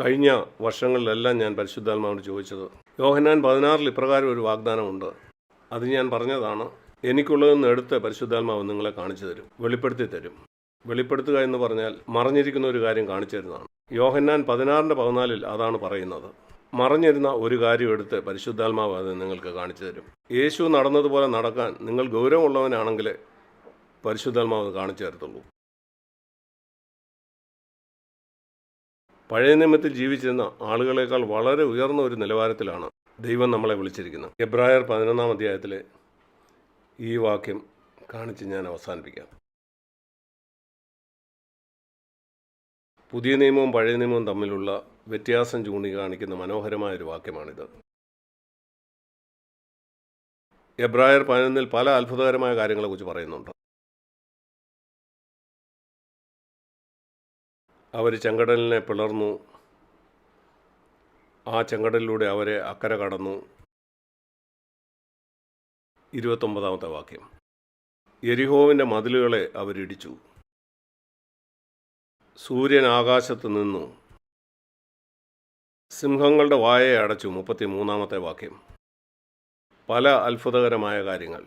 കഴിഞ്ഞ വർഷങ്ങളിലെല്ലാം ഞാൻ പരിശുദ്ധാത്മാവോട് ചോദിച്ചത് യോഹനാൻ പതിനാറിൽ ഇപ്രകാരം ഒരു വാഗ്ദാനമുണ്ട്. അത് ഞാൻ പറഞ്ഞതാണ് എനിക്കുള്ളതെന്ന് എടുത്ത് പരിശുദ്ധാത്മാവ് നിങ്ങളെ കാണിച്ചു തരും വെളിപ്പെടുത്തി തരും. വെളിപ്പെടുത്തുക എന്ന് പറഞ്ഞാൽ മറിഞ്ഞിരിക്കുന്ന ഒരു കാര്യം കാണിച്ചു തരുന്നതാണ്. യോഹന്നാൻ പതിനാറിന്റെ പതിനാലിൽ അതാണ് പറയുന്നത്. മറിഞ്ഞിരുന്ന ഒരു കാര്യം എടുത്ത് പരിശുദ്ധാത്മാവ് അത് നിങ്ങൾക്ക് കാണിച്ചു തരും. യേശു നടന്നതുപോലെ നടക്കാൻ നിങ്ങൾ ഗൗരവമുള്ളവനാണെങ്കിൽ പരിശുദ്ധാത്മാവ് കാണിച്ചു തരത്തുള്ളൂ. പഴയ നിയമത്തിൽ ജീവിച്ചിരുന്ന ആളുകളെക്കാൾ വളരെ ഉയർന്ന ഒരു നിലവാരത്തിലാണ് ദൈവം നമ്മളെ വിളിച്ചിരിക്കുന്നത്. എബ്രായർ പതിനൊന്നാം അധ്യായത്തിലെ ഈ വാക്യം കാണിച്ച് ഞാൻ അവസാനിപ്പിക്കാം. പുതിയ നിയമവും പഴയ നിയമവും തമ്മിലുള്ള വ്യത്യാസം ചൂണ്ടിക്കാണിക്കുന്ന മനോഹരമായ ഒരു വാക്യമാണിത്. എബ്രായർ പതിനൊന്നിൽ പല അത്ഭുതകരമായ കാര്യങ്ങളെക്കുറിച്ച് പറയുന്നുണ്ട്. അവർ ചെങ്കടലിനെ പിളർന്നു. ആ ചെങ്കടലിലൂടെ അവരെ അക്കര കടന്നു. ഇരുപത്തൊമ്പതാമത്തെ വാക്യം. എരിഹോവിന്റെ മതിലുകളെ അവരിടിച്ചു സൂര്യൻ ആകാശത്ത് നിന്നു. സിംഹങ്ങളുടെ വായയെ അടച്ചു. മുപ്പത്തി മൂന്നാമത്തെ വാക്യം. പല അത്ഭുതകരമായ കാര്യങ്ങൾ.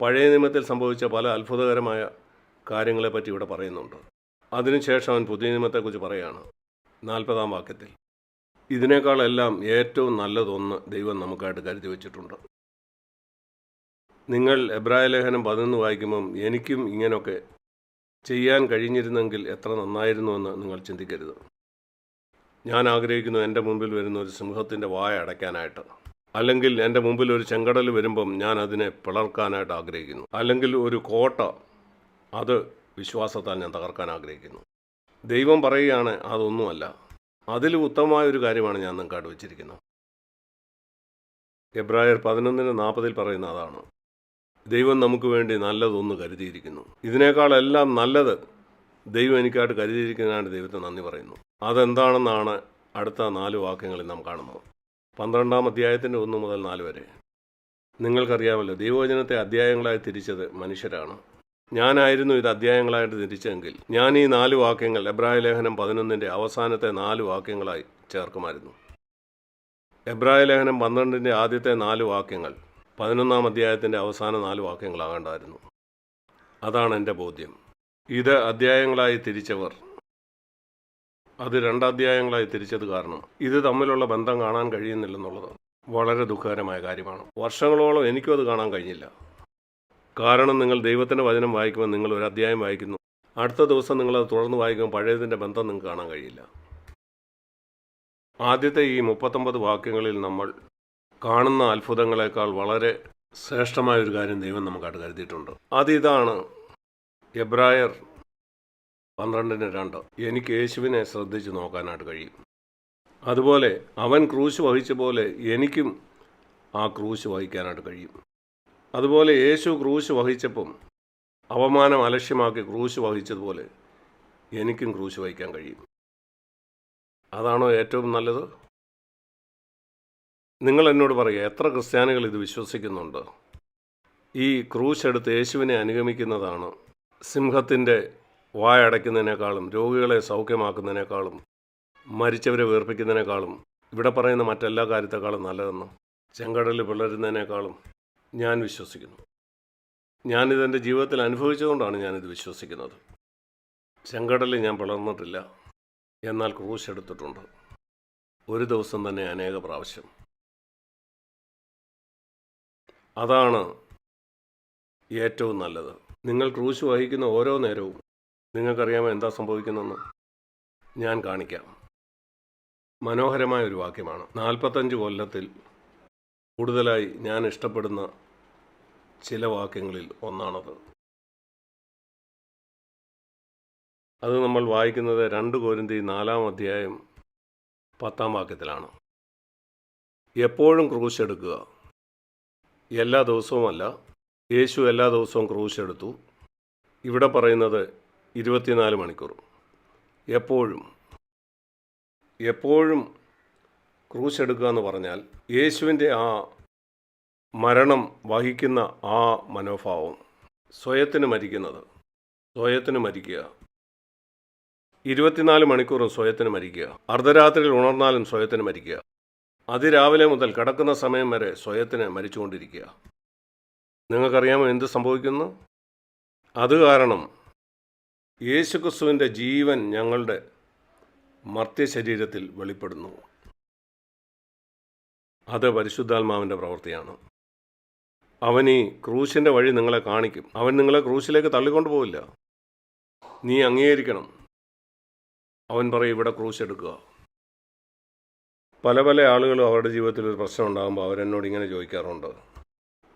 പഴയ നിയമത്തിൽ സംഭവിച്ച പല അത്ഭുതകരമായ കാര്യങ്ങളെപ്പറ്റി ഇവിടെ പറയുന്നുണ്ട്. അതിനുശേഷം അവൻ പുതിയ നിയമത്തെക്കുറിച്ച് പറയുകയാണ് നാൽപ്പതാം വാക്യത്തിൽ ഇതിനേക്കാളെല്ലാം ഏറ്റവും നല്ലതൊന്ന് ദൈവം നമുക്കായിട്ട് കരുതി വച്ചിട്ടുണ്ട്. നിങ്ങൾ എബ്രായ ലേഖനം പതിനൊന്ന് വായിക്കുമ്പം എനിക്കും ഇങ്ങനെയൊക്കെ ചെയ്യാൻ കഴിഞ്ഞിരുന്നെങ്കിൽ എത്ര നന്നായിരുന്നുവെന്ന് നിങ്ങൾ ചിന്തിക്കരുത്. ഞാൻ ആഗ്രഹിക്കുന്നു എന്റെ മുമ്പിൽ വരുന്ന ഒരു സിംഹത്തിന്റെ വായ അടയ്ക്കാനായിട്ട്. അല്ലെങ്കിൽ എന്റെ മുമ്പിൽ ഒരു ചെങ്കടൽ വരുമ്പം ഞാൻ അതിനെ പിളർക്കാനായിട്ട് ആഗ്രഹിക്കുന്നു. അല്ലെങ്കിൽ ഒരു കോട്ട അത് വിശ്വാസത്താൽ ഞാൻ തകർക്കാൻ ആഗ്രഹിക്കുന്നു. ദൈവം പറയുകയാണ് അതൊന്നുമല്ല. അതിൽ ഉത്തമമായ ഒരു കാര്യമാണ് ഞാൻ നിങ്ങൾക്ക് വെച്ചിരിക്കുന്നത്. എബ്രായർ പതിനൊന്നിന് നാൽപ്പതിൽ പറയുന്ന അതാണ്. ദൈവം നമുക്ക് വേണ്ടി നല്ലതൊന്ന് കരുതിയിരിക്കുന്നു. ഇതിനേക്കാളെല്ലാം നല്ലത് ദൈവം എനിക്കായിട്ട് കരുതിയിരിക്കുന്നതിനാണ് ദൈവത്തെ നന്ദി പറയുന്നു. അതെന്താണെന്നാണ് അടുത്ത നാല് വാക്യങ്ങളിൽ നാം കാണുന്നത്. പന്ത്രണ്ടാം അധ്യായത്തിന്റെ ഒന്ന് മുതൽ നാല് വരെ. നിങ്ങൾക്കറിയാമല്ലോ ദൈവവചനത്തെ അധ്യായങ്ങളായി തിരിച്ചത് മനുഷ്യരാണ്. ഞാനായിരുന്നു ഇത് അധ്യായങ്ങളായിട്ട് തിരിച്ചെങ്കിൽ ഞാൻ ഈ നാല് വാക്യങ്ങൾ എബ്രായ ലേഖനം പതിനൊന്നിന്റെ അവസാനത്തെ നാല് വാക്യങ്ങളായി ചേർക്കുമായിരുന്നു. എബ്രായ ലേഖനം പന്ത്രണ്ടിന്റെ ആദ്യത്തെ നാല് വാക്യങ്ങൾ പതിനൊന്നാം അധ്യായത്തിന്റെ അവസാന നാല് വാക്യങ്ങളാകേണ്ടായിരുന്നു. അതാണ് എന്റെ ബോധ്യം. ഇത് അധ്യായങ്ങളായി തിരിച്ചവർ. അത് രണ്ടധ്യായങ്ങളായി തിരിച്ചത് കാരണം ഇത് തമ്മിലുള്ള ബന്ധം കാണാൻ കഴിയുന്നില്ലെന്നുള്ളത് വളരെ ദുഃഖകരമായ കാര്യമാണ്. വർഷങ്ങളോളം എനിക്കും അത് കാണാൻ കഴിഞ്ഞില്ല. കാരണം നിങ്ങൾ ദൈവത്തിന്റെ വചനം വായിക്കുമ്പോൾ നിങ്ങൾ ഒരു അധ്യായം വായിക്കുന്നു. അടുത്ത ദിവസം നിങ്ങളത് തുടർന്ന് വായിക്കുമ്പോൾ പഴയതിന്റെ ബന്ധം നിങ്ങൾക്ക് കാണാൻ കഴിയില്ല. ആദ്യത്തെ ഈ മുപ്പത്തൊമ്പത് വാക്യങ്ങളിൽ നമ്മൾ കാണുന്ന അത്ഭുതങ്ങളെക്കാൾ വളരെ ശ്രേഷ്ഠമായ ഒരു കാര്യം ദൈവം നമുക്കായിട്ട് കരുതിയിട്ടുണ്ട്. അതിതാണ് എബ്രായർ പന്ത്രണ്ടിന് രണ്ട്. എനിക്ക് യേശുവിനെ ശ്രദ്ധിച്ച് നോക്കാനായിട്ട് കഴിയും. അതുപോലെ അവൻ ക്രൂശ് വഹിച്ച പോലെ എനിക്കും ആ ക്രൂശ് വഹിക്കാനായിട്ട് കഴിയും. അതുപോലെ യേശു ക്രൂശ് വഹിച്ചപ്പം അവമാനം അലക്ഷ്യമാക്കി ക്രൂശ് വഹിച്ചതുപോലെ എനിക്കും ക്രൂശ് വഹിക്കാൻ കഴിയും. അതാണോ ഏറ്റവും നല്ലത്? നിങ്ങൾ എന്നോട് പറയുക എത്ര ക്രിസ്ത്യാനികൾ ഇത് വിശ്വസിക്കുന്നുണ്ട്? ഈ ക്രൂശ് എടുത്ത് യേശുവിനെ അനുഗമിക്കുന്നതാണ് സിംഹത്തിന്റെ വായടയ്ക്കുന്നതിനേക്കാളും രോഗികളെ സൗഖ്യമാക്കുന്നതിനേക്കാളും മരിച്ചവരെ വീർപ്പിക്കുന്നതിനേക്കാളും ഇവിടെ പറയുന്ന മറ്റെല്ലാ കാര്യത്തെക്കാളും നല്ലതെന്ന് ചെങ്കടലിൽ പിളരുന്നതിനേക്കാളും ഞാൻ വിശ്വസിക്കുന്നു. ഞാനിതെന്റെ ജീവിതത്തിൽ അനുഭവിച്ചുകൊണ്ടാണ് ഞാനിത് വിശ്വസിക്കുന്നത്. ചെങ്കടലിൽ ഞാൻ പിളർന്നിട്ടില്ല. എന്നാൽ ക്രൂശ് എടുത്തിട്ടുണ്ട് ഒരു ദിവസം തന്നെ അനേക പ്രാവശ്യം. അതാണ് ഏറ്റവും നല്ലത്. നിങ്ങൾ ക്രൂശ് വഹിക്കുന്ന ഓരോ നേരവും നിങ്ങൾക്കറിയാമോ എന്താ സംഭവിക്കുന്നതെന്ന്? ഞാൻ കാണിക്കാം. മനോഹരമായ ഒരു വാക്യമാണ്. നാൽപ്പത്തഞ്ച് കൊല്ലത്തിൽ കൂടുതലായി ഞാൻ ഇഷ്ടപ്പെടുന്ന ചില വാക്യങ്ങളിൽ ഒന്നാണത്. അത് നമ്മൾ വായിക്കുന്നത് രണ്ട് കോരിന്തി നാലാം അധ്യായം പത്താം വാക്യത്തിലാണ്. എപ്പോഴും ക്രൂശെടുക്കുക. എല്ലാ ദിവസവുമല്ല. യേശു എല്ലാ ദിവസവും ക്രൂശെടുത്തു. ഇവിടെ പറയുന്നത് ഇരുപത്തിനാല് മണിക്കൂർ. എപ്പോഴും. എപ്പോഴും ക്രൂശ് എടുക്കുക എന്ന് പറഞ്ഞാൽ യേശുവിന്റെ ആ മരണം വഹിക്കുന്ന ആ മനോഭാവം സ്വയത്തിന് മരിക്കുന്നത് സ്വയത്തിന് മരിക്കുക. ഇരുപത്തിനാല് മണിക്കൂറും സ്വയത്തിന് മരിക്കുക. അർദ്ധരാത്രിയിൽ ഉണർന്നാലും സ്വയത്തിന് മരിക്കുക. അതിരാവിലെ മുതൽ കിടക്കുന്ന സമയം വരെ സ്വയത്തിന് മരിച്ചുകൊണ്ടിരിക്കുക. നിങ്ങൾക്കറിയാമോ എന്ത് സംഭവിക്കുന്നു? അത് കാരണം യേശുക്രിസ്തുവിന്റെ ജീവൻ ഞങ്ങളുടെ മർത്യ ശരീരത്തിൽ വെളിപ്പെടുന്നു. അത് പരിശുദ്ധാത്മാവിന്റെ പ്രവൃത്തിയാണ്. അവനി ക്രൂശിന്റെ വഴി നിങ്ങളെ കാണിക്കും. അവൻ നിങ്ങളെ ക്രൂശിലേക്ക് തള്ളിക്കൊണ്ടു പോവില്ല. നീ അംഗീകരിക്കണം. അവൻ പറയും ഇവിടെ ക്രൂശ് എടുക്കുക. പല പല ആളുകളും അവരുടെ ജീവിതത്തിൽ ഒരു പ്രശ്നം ഉണ്ടാകുമ്പോൾ അവരെന്നോട് ഇങ്ങനെ ചോദിക്കാറുണ്ട്.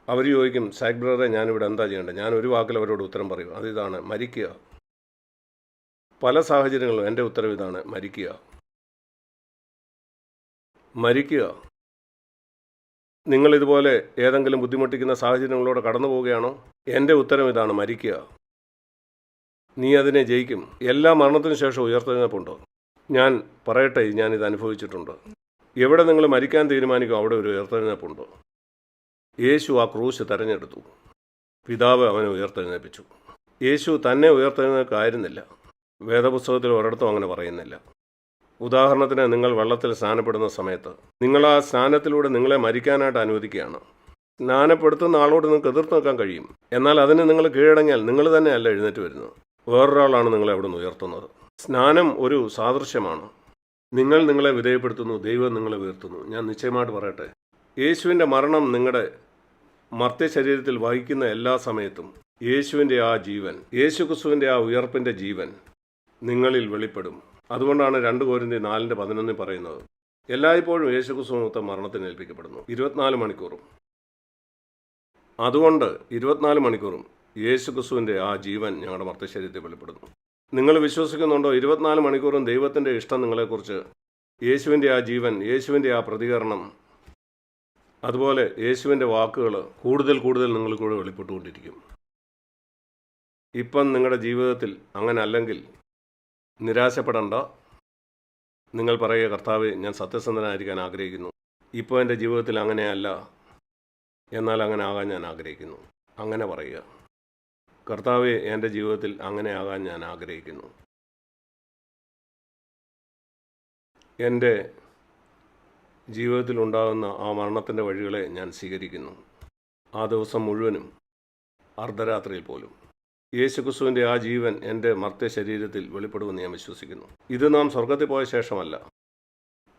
അവർ ചോദിക്കും സാക് ബ്രദറെ ഞാനിവിടെ എന്താ ചെയ്യേണ്ടത്? ഞാൻ ഒരു വാക്കിൽ അവരോട് ഉത്തരം പറയും അതിതാണ് മരിക്കുക. പല സാഹചര്യങ്ങളും എന്റെ ഉത്തരവ് ഇതാണ് മരിക്കുക. മരിക്കുക. നിങ്ങൾ ഇതുപോലെ ഏതെങ്കിലും ബുദ്ധിമുട്ടിക്കുന്ന സാഹചര്യങ്ങളോട് കടന്നു പോവുകയാണോ? എന്റെ ഉത്തരം ഇതാണ് മരിക്കുക. നീ അതിനെ ജയിക്കും. എല്ലാ മരണത്തിനു ശേഷം ഉയർത്തെഴുന്നേൽപ്പുണ്ട്? ഞാൻ പറയട്ടെ ഞാൻ ഇത് അനുഭവിച്ചിട്ടുണ്ട്. എവിടെ നിങ്ങൾ മരിക്കാൻ തീരുമാനിക്കും അവിടെ ഒരു ഉയർത്തെഴുന്നേൽപ്പുണ്ട്? യേശു ആ ക്രൂശ് തെരഞ്ഞെടുത്തു. പിതാവ് അവനെ ഉയർത്തെഴുന്നേൽപ്പിച്ചു. യേശു തന്നെ ഉയർത്തെഴുന്നേൽക്കായിരുന്നില്ല. വേദപുസ്തകത്തിൽ ഒരിടത്തും അങ്ങനെ പറയുന്നില്ല. ഉദാഹരണത്തിന് നിങ്ങൾ വെള്ളത്തിൽ സ്നാനപ്പെടുന്ന സമയത്ത്. നിങ്ങൾ ആ സ്നാനത്തിലൂടെ നിങ്ങളെ മരിക്കാനായിട്ട് അനുവദിക്കുകയാണ്. സ്നാനപ്പെടുത്തുന്ന ആളോട് നിങ്ങൾക്ക് എതിർത്ത് നോക്കാൻ കഴിയും. എന്നാൽ അതിന് നിങ്ങൾ കീഴടങ്ങിയാൽ നിങ്ങൾ തന്നെയല്ല എഴുന്നേറ്റ് വരുന്നത്. വേറൊരാളാണ് നിങ്ങളെ അവിടെ നിന്ന് ഉയർത്തുന്നത്. സ്നാനം ഒരു സാദൃശ്യമാണ്. നിങ്ങൾ നിങ്ങളെ വിധേയപ്പെടുത്തുന്നു ദൈവം നിങ്ങളെ ഉയർത്തുന്നു. ഞാൻ നിശ്ചയമായിട്ട് പറയട്ടെ. യേശുവിന്റെ മരണം നിങ്ങളുടെ മർത്യ ശരീരത്തിൽ വഹിക്കുന്ന എല്ലാ സമയത്തും യേശുവിന്റെ ആ ജീവൻ യേശു ക്രിസ്തുവിന്റെ ആ ഉയർപ്പിന്റെ ജീവൻ നിങ്ങളിൽ വെളിപ്പെടും. അതുകൊണ്ടാണ് രണ്ട് കോരിന്തി നാലിന്റെ പതിനൊന്നിൽ പറയുന്നത്. എല്ലായ്പ്പോഴും യേശു ക്രിസ്തുമൊത്ത മരണത്തിന് ഏൽപ്പിക്കപ്പെടുന്നു. ഇരുപത്തിനാല് മണിക്കൂറും. അതുകൊണ്ട് ഇരുപത്തിനാല് മണിക്കൂറും യേശു ക്രിസ്തുവിന്റെ ആ ജീവൻ ഞങ്ങളുടെ മർത്തശരീരത്തിൽ വെളിപ്പെടുന്നു. നിങ്ങൾ വിശ്വസിക്കുന്നുണ്ടോ? ഇരുപത്തിനാല് മണിക്കൂറും ദൈവത്തിന്റെ ഇഷ്ടം നിങ്ങളെക്കുറിച്ച് യേശുവിന്റെ ആ ജീവൻ യേശുവിന്റെ ആ പ്രതികരണം അതുപോലെ യേശുവിന്റെ വാക്കുകൾ കൂടുതൽ കൂടുതൽ നിങ്ങൾക്കൂടെ വെളിപ്പെട്ടുകൊണ്ടിരിക്കും. ഇപ്പം നിങ്ങളുടെ ജീവിതത്തിൽ അങ്ങനെ അല്ലെങ്കിൽ നിരാശപ്പെടണ്ട. നിങ്ങൾ പറയുക കർത്താവ് ഞാൻ സത്യസന്ധനായിരിക്കാൻ ആഗ്രഹിക്കുന്നു. ഇപ്പോൾ എന്റെ ജീവിതത്തിൽ അങ്ങനെയല്ല. എന്നാൽ അങ്ങനെ ആകാൻ ഞാൻ ആഗ്രഹിക്കുന്നു. അങ്ങനെ പറയുക. കർത്താവ് എന്റെ ജീവിതത്തിൽ അങ്ങനെ ആകാൻ ഞാൻ ആഗ്രഹിക്കുന്നു. എന്റെ ജീവിതത്തിലുണ്ടാകുന്ന ആ മരണത്തിന്റെ വഴികളെ ഞാൻ സ്വീകരിക്കുന്നു. ആ ദിവസം മുഴുവനും അർദ്ധരാത്രിയിൽ പോലും. യേശുക്രിസ്തുവിന്റെ ആ ജീവൻ എന്റെ മർത്യ ശരീരത്തിൽ വെളിപ്പെടുമെന്ന് ഞാൻ വിശ്വസിക്കുന്നു. ഇത് നാം സ്വർഗത്തിൽ പോയ ശേഷമല്ല.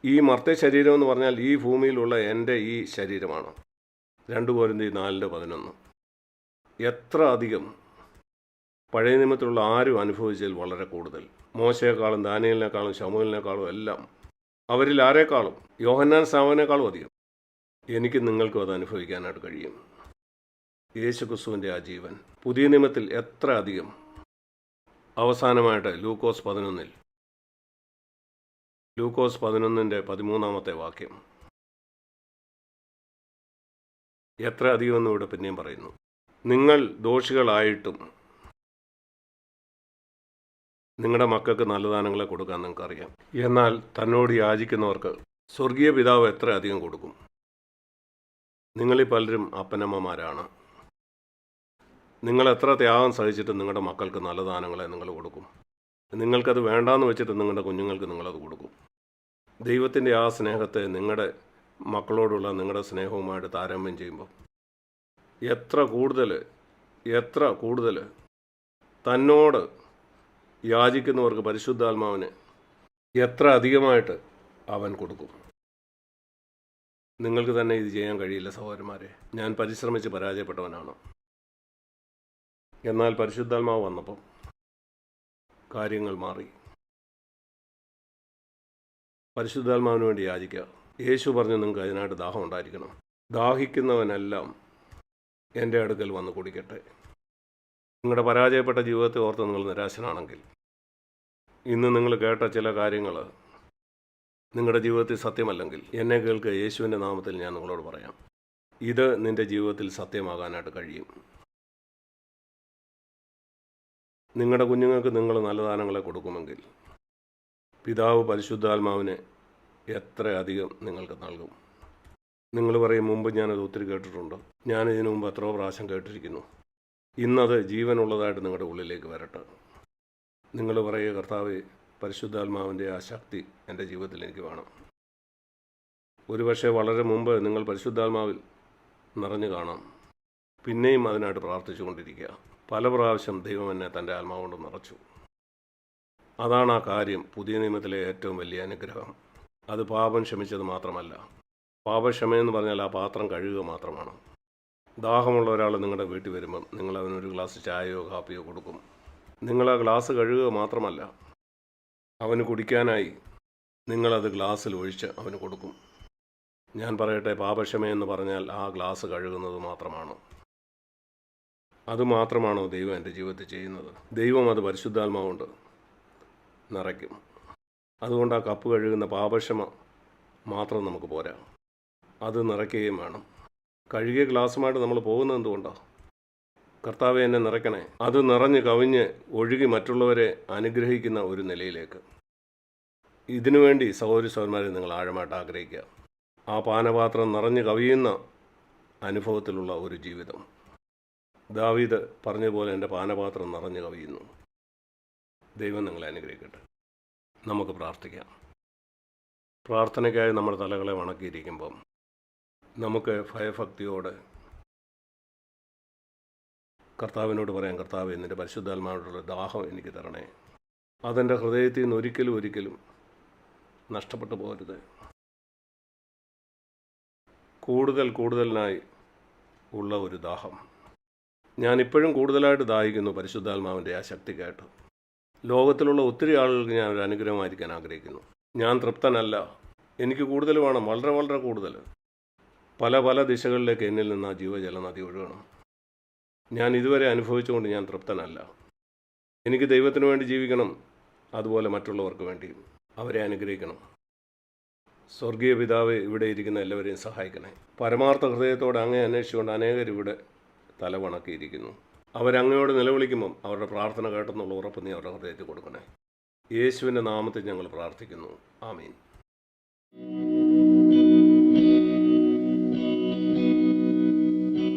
ഈ മർത്യ ശരീരം എന്ന് പറഞ്ഞാൽ ഈ ഭൂമിയിലുള്ള എന്റെ ഈ ശരീരമാണ്. രണ്ട് ഈ നാലിന്റെ പതിനൊന്ന്. എത്ര അധികം പഴയ നിയമത്തിലുള്ള ആരും അനുഭവിച്ചതിൽ വളരെ കൂടുതൽ. മോശയെക്കാളും ദാനിയലിനേക്കാളും ശമുലിനേക്കാളും എല്ലാം അവരിൽ ആരെക്കാളും? യോഹന്നാൻ സാവനേക്കാളും അധികം. എനിക്ക് നിങ്ങൾക്കും അത് അനുഭവിക്കാനായിട്ട് കഴിയും. യേശു ക്രിസ്തുവിന്റെ ആ ജീവൻ. പുതിയ നിയമത്തിൽ എത്ര അധികം? അവസാനമായിട്ട് ലൂക്കോസ് പതിനൊന്നിൽ. ലൂക്കോസ് പതിനൊന്നിന്റെ പതിമൂന്നാമത്തെ വാക്യം. എത്ര അധികമെന്ന് ഇവിടെ പിന്നെയും പറയുന്നു. നിങ്ങൾ ദോഷികളായിട്ടും നിങ്ങളുടെ മക്കൾക്ക് നല്ല ദാനങ്ങളെ കൊടുക്കാൻ നിങ്ങൾക്കറിയാം. എന്നാൽ തന്നോട് യാചിക്കുന്നവർക്ക് സ്വർഗീയ പിതാവ് എത്ര അധികം കൊടുക്കും? നിങ്ങളിൽ പലരും അപ്പനമ്മമാരാണ്. നിങ്ങൾ എത്ര ത്യാഗം സഹിച്ചിട്ട് നിങ്ങളുടെ മക്കൾക്ക് നല്ല ദാനങ്ങളെ നിങ്ങൾ കൊടുക്കും. നിങ്ങൾക്കത് വേണ്ടാന്ന് വെച്ചിട്ട് നിങ്ങളുടെ കുഞ്ഞുങ്ങൾക്ക് നിങ്ങളത് കൊടുക്കും. ദൈവത്തിന്റെ ആ സ്നേഹത്തെ നിങ്ങളുടെ മക്കളോടുള്ള നിങ്ങളുടെ സ്നേഹവുമായിട്ട് താരമ്യം ചെയ്യുമ്പോൾ എത്ര കൂടുതൽ എത്ര കൂടുതൽ തന്നോട് യാചിക്കുന്നവർക്ക് പരിശുദ്ധാത്മാവിന് എത്ര അധികമായിട്ട് അവൻ കൊടുക്കും. നിങ്ങൾക്ക് തന്നെ ഇത് ചെയ്യാൻ കഴിയില്ല സഹോദരന്മാരെ. ഞാൻ പരിശ്രമിച്ച് പരാജയപ്പെട്ടവനാണ്. എന്നാൽ പരിശുദ്ധാത്മാവ് വന്നപ്പോൾ കാര്യങ്ങൾ മാറി. പരിശുദ്ധാത്മാവിന് വേണ്ടി യാചിക്കുക. യേശു പറഞ്ഞു നിങ്ങൾക്ക് അതിനായിട്ട് ദാഹം ഉണ്ടായിരിക്കണം. ദാഹിക്കുന്നവനെല്ലാം എന്റെ അടുക്കൽ വന്ന് കുടിക്കട്ടെ. നിങ്ങളുടെ പരാജയപ്പെട്ട ജീവിതത്തെ ഓർത്ത് നിങ്ങൾ നിരാശനാണെങ്കിൽ ഇന്ന് നിങ്ങൾ കേട്ട ചില കാര്യങ്ങൾ നിങ്ങളുടെ ജീവിതത്തിൽ സത്യമല്ലെങ്കിൽ എന്നെ കേൾക്കുക യേശുവിന്റെ നാമത്തിൽ ഞാൻ നിങ്ങളോട് പറയാം. ഇത് നിന്റെ ജീവിതത്തിൽ സത്യമാകാനായിട്ട് കഴിയും. നിങ്ങളുടെ കുഞ്ഞുങ്ങൾക്ക് നിങ്ങൾ നല്ല ദാനങ്ങളെ കൊടുക്കുമെങ്കിൽ പിതാവ് പരിശുദ്ധാത്മാവിനെ എത്ര അധികം നിങ്ങൾക്ക് നൽകും. നിങ്ങൾ പറയും മുമ്പ് ഞാനത് ഒത്തിരി കേട്ടിട്ടുണ്ട്. ഞാൻ ഇതിനു മുമ്പ് എത്രയോ പ്രാവശ്യം കേട്ടിരിക്കുന്നു. ഇന്നത് ജീവനുള്ളതായിട്ട് നിങ്ങളുടെ ഉള്ളിലേക്ക് വരട്ടെ. നിങ്ങൾ പറയുക കർത്താവ് പരിശുദ്ധാത്മാവിന്റെ ആ ശക്തി എന്റെ ജീവിതത്തിൽ എനിക്ക് വേണം. ഒരുപക്ഷെ വളരെ മുമ്പ് നിങ്ങൾ പരിശുദ്ധാത്മാവിൽ നിറഞ്ഞു കാണാം. പിന്നെയും അതിനായിട്ട് പ്രാർത്ഥിച്ചു കൊണ്ടിരിക്കുക. പല പ്രാവശ്യം ദൈവം എന്നെ തന്റെ ആത്മാവ് കൊണ്ട് നിറച്ചു. അതാണ് ആ കാര്യം പുതിയ നിയമത്തിലെ ഏറ്റവും വലിയ അനുഗ്രഹം. അത് പാപം ക്ഷമിച്ചത് മാത്രമല്ല. പാപക്ഷമയെന്ന് പറഞ്ഞാൽ ആ പാത്രം കഴുകുക മാത്രമാണ്. ദാഹമുള്ള ഒരാൾ നിങ്ങളുടെ വീട്ടിൽ വരുമ്പം നിങ്ങൾ അവനൊരു ഗ്ലാസ് ചായയോ കാപ്പിയോ കൊടുക്കും. നിങ്ങൾ ആ ഗ്ലാസ് കഴുകുക മാത്രമല്ല അവന് കുടിക്കാനായി നിങ്ങളത് ഗ്ലാസ്സിൽ ഒഴിച്ച് അവന് കൊടുക്കും. ഞാൻ പറയട്ടെ പാപക്ഷമയെന്ന് പറഞ്ഞാൽ ആ ഗ്ലാസ് കഴുകുന്നത് മാത്രമാണ്. അതുമാത്രമാണോ ദൈവം എന്റെ ജീവിതത്തിൽ ചെയ്യുന്നത്? ദൈവം അത് പരിശുദ്ധാത്മാവുണ്ട്. നിറയ്ക്കും. അതുകൊണ്ട് ആ കപ്പ് കഴുകുന്ന പാപക്ഷമ മാത്രം നമുക്ക് പോരാ. അത് നിറയ്ക്കുകയും വേണം. കഴുകിയ ഗ്ലാസ്സുമായിട്ട് നമ്മൾ പോകുന്നത് എന്തുകൊണ്ടാണ് കർത്താവ് എന്നെ നിറയ്ക്കണേ. അത് നിറഞ്ഞ് കവിഞ്ഞ് ഒഴുകി മറ്റുള്ളവരെ അനുഗ്രഹിക്കുന്ന ഒരു നിലയിലേക്ക്. ഇതിനുവേണ്ടി സഹോദരി സഹോദരന്മാരെ നിങ്ങൾ ആഴമായിട്ട് ആഗ്രഹിക്കുക. ആ പാനപാത്രം നിറഞ്ഞ് കവിയുന്ന അനുഭവത്തിലുള്ള ഒരു ജീവിതം. ദാവീദ് പറഞ്ഞ പോലെ എന്റെ പാനപാത്രം നിറഞ്ഞു കവിയുന്നു. ദൈവം നിങ്ങളെ അനുഗ്രഹിക്കട്ടെ. നമുക്ക് പ്രാർത്ഥിക്കാം. പ്രാർത്ഥനയ്ക്കായി നമ്മുടെ തലകളെ വണക്കിയിരിക്കുമ്പം നമുക്ക് ഭയഭക്തിയോടെ കർത്താവിനോട് പറയാം കർത്താവ് എന്നിന്റെ പരിശുദ്ധാത്മാവിനുള്ള ദാഹം എനിക്ക് തരണേ. അതെന്റെ ഹൃദയത്തിൽ നിന്ന് ഒരിക്കലും ഒരിക്കലും നഷ്ടപ്പെട്ടു പോകരുത്. കൂടുതൽ കൂടുതലിനായി ഉള്ള ഒരു ദാഹം ഞാൻ ഇപ്പോഴും കൂടുതലായിട്ട് ദാഹിക്കുന്നു പരിശുദ്ധാത്മാവിന്റെ ആ ശക്തിക്കായിട്ട് ലോകത്തിലുള്ള ഒത്തിരി ആളുകൾക്ക് ഞാൻ ഒരു അനുഗ്രഹമായിരിക്കാൻ ആഗ്രഹിക്കുന്നു. ഞാൻ തൃപ്തനല്ല. എനിക്ക് കൂടുതൽ വേണം വളരെ വളരെ കൂടുതൽ. പല പല ദിശകളിലേക്ക് എന്നിൽ നിന്ന് ആ ജീവജല നദി ഒഴുകണം. ഞാൻ ഇതുവരെ അനുഭവിച്ചുകൊണ്ട് ഞാൻ തൃപ്തനല്ല. എനിക്ക് ദൈവത്തിന് വേണ്ടി ജീവിക്കണം അതുപോലെ മറ്റുള്ളവർക്ക് വേണ്ടിയും അവരെ അനുഗ്രഹിക്കണം. സ്വർഗീയ പിതാവ് ഇവിടെ ഇരിക്കുന്ന എല്ലാവരെയും സഹായിക്കണേ. പരമാർത്ഥ ഹൃദയത്തോടെ അങ്ങേ അന്വേഷിച്ചുകൊണ്ട് അനേകർ ഇവിടെ തലവണക്കിയിരിക്കുന്നു. അവരങ്ങയോട് നിലവിളിക്കുമ്പം അവരുടെ പ്രാർത്ഥന കേട്ടെന്നുള്ള ഉറപ്പ് നീ അവരുടെ ഹൃദയത്തിൽ കൊടുക്കണേ യേശുവിന്റെ നാമത്തിൽ ഞങ്ങൾ പ്രാർത്ഥിക്കുന്നു. ആമീൻ.